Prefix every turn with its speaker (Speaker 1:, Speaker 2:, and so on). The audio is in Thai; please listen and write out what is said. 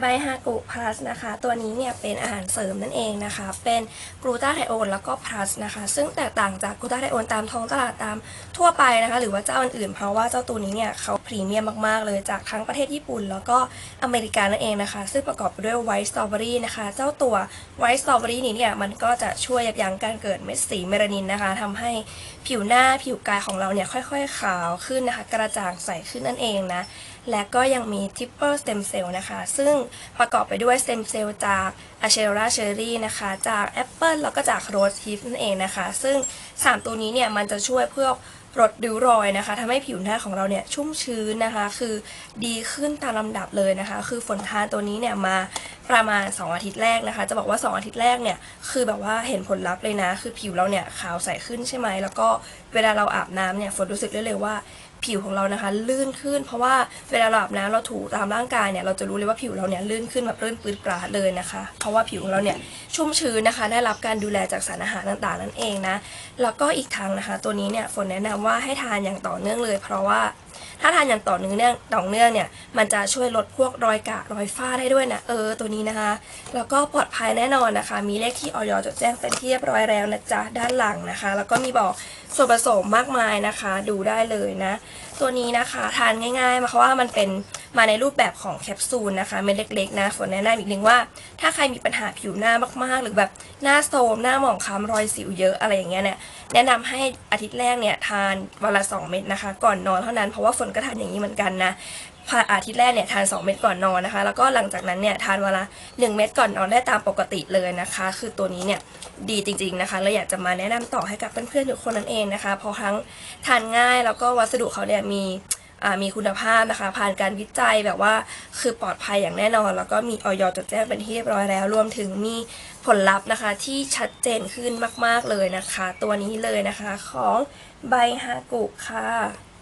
Speaker 1: ไบฮากุพลัสนะคะ ตัวนี้เนี่ยเป็นอาหารเสริมนั่นเองนะคะ เป็นกลูตาไทโอนแล้วก็พลัสนะคะ ซึ่งแตกต่างจากกลูตาไทโอนตามท้องตลาดตามทั่วไปนะคะ หรือว่าเจ้าอื่นๆ เพราะว่าเจ้าตัวนี้เนี่ยเขาพรีเมียมมากๆเลยจากทั้งประเทศญี่ปุ่น แล้วก็อเมริกานั่นเองนะคะ ซึ่งประกอบไปด้วยไวท์สตรอเบอรี่นะคะ เจ้าตัวไวท์สตรอเบอรี่นี้เนี่ยมันก็จะช่วยยับยั้งการเกิดเม็ดสีเมลานินนะคะทำให้ผิวหน้าผิวกายของเราเนี่ยค่อย ๆ ขาวขึ้นนะคะ กระจ่างใสขึ้นนั่นเองนะ และก็ยังมีทิปเปอร์สเต็มเซลล์นะคะ ซึ่งประกอบไปด้วยสเต็มเซลล์จากอะเชราเชอรี่นะคะ จากแอปเปิลแล้วก็จากโรสฮิปนั่นเองนะคะ ซึ่ง 3 ตัวนี้เนี่ยมันจะช่วยเพื่อลดริ้วรอยนะคะทำให้ผิวหน้าของเราเนี่ยชุ่มชื้นนะคะ คือดีขึ้นตามลำดับเลยนะคะ คือฝนทานตัวนี้เนี่ยมาประมาณ 2 อาทิตย์แรกนะคะ จะบอกว่า 2 อาทิตย์แรกเนี่ยคือแบบว่าเห็นผลลัพธ์เลยนะ คือผิวเราเนี่ยขาวใสขึ้นใช่ไหมแล้วก็เวลาเราอาบน้ำเนี่ยฝนรู้สึกได้เลยว่า ผิวของเรานะคะ ลื่นขึ้น เพราะว่าเวลาเราอาบน้ำเราถูตามร่างกายเนี่ยเราจะรู้เลยว่าผิวเราเนี่ยลื่นขึ้นแบบลื่นปืดปราดเลยนะคะ เพราะว่าผิวของเราเนี่ยชุ่มชื้นนะคะ ได้รับการดูแลจากสารอาหารต่างๆ นั่นเองนะแล้วก็อีกทางนะคะ ตัวนี้เนี่ยฝนแนะนำว่าให้ทานอย่างต่อเนื่องเลย เพราะว่า ถ้าทานอย่างต่อเนื่องเนี่ยต่อเนื่องเนี่ย มันจะช่วยลดพวกรอยกระรอยฝ้าได้ด้วยนะ เออ ตัวนี้นะคะ แล้วก็ปลอดภัยแน่นอนนะคะ มีเลขที่ออยจดแจ้งเป็นที่เรียบร้อยแล้วนะจ๊ะ ด้านหลังนะคะ แล้วก็มีบอกส่วนผสมมากมายนะคะ ดูได้เลยนะ ตัวนี้นะคะ ทานง่ายๆมาเพราะว่ามันเป็น มาในรูปแบบของแคปซูลนะคะเม็ดเล็กๆนะฝนแนะนำอีกนึงว่า ถ้าใครมีปัญหาผิวหน้ามากๆ หรือแบบหน้าโทรมหน้าหมองคล้ำรอยสิวเยอะอะไรอย่างเงี้ยเนี่ยแนะนำให้อาทิตย์แรกเนี่ยทานวันละ 2 เม็ดนะคะ ก่อนนอนเท่านั้นเพราะว่าฝนก็ทานอย่างนี้เหมือนกันนะพาอาทิตย์แรกเนี่ยทาน 2 เม็ดก่อนนอนนะคะ แล้วก็หลังจากนั้นเนี่ยทานวันละ1เม็ดก่อนนอนได้ตามปกติเลยนะคะ คือตัวนี้เนี่ยดีจริง ๆนะคะเลยอยากจะมาแนะนำต่อให้กับเพื่อนๆทุกคนนั่นเองนะคะ เพราะทั้งทานง่ายแล้วก็วัสดุเขาเนี่ยมี มีคุณภาพนะคะ ผ่านการวิจัยแบบว่าคือปลอดภัยอย่างแน่นอน แล้วก็มีออยจดแจ้งเป็นที่เรียบร้อยแล้ว รวมถึงมีผลลัพธ์นะคะ ที่ชัดเจนขึ้นมาก ๆเลยนะคะ ตัวนี้เลยนะคะของไบฮากุค่ะ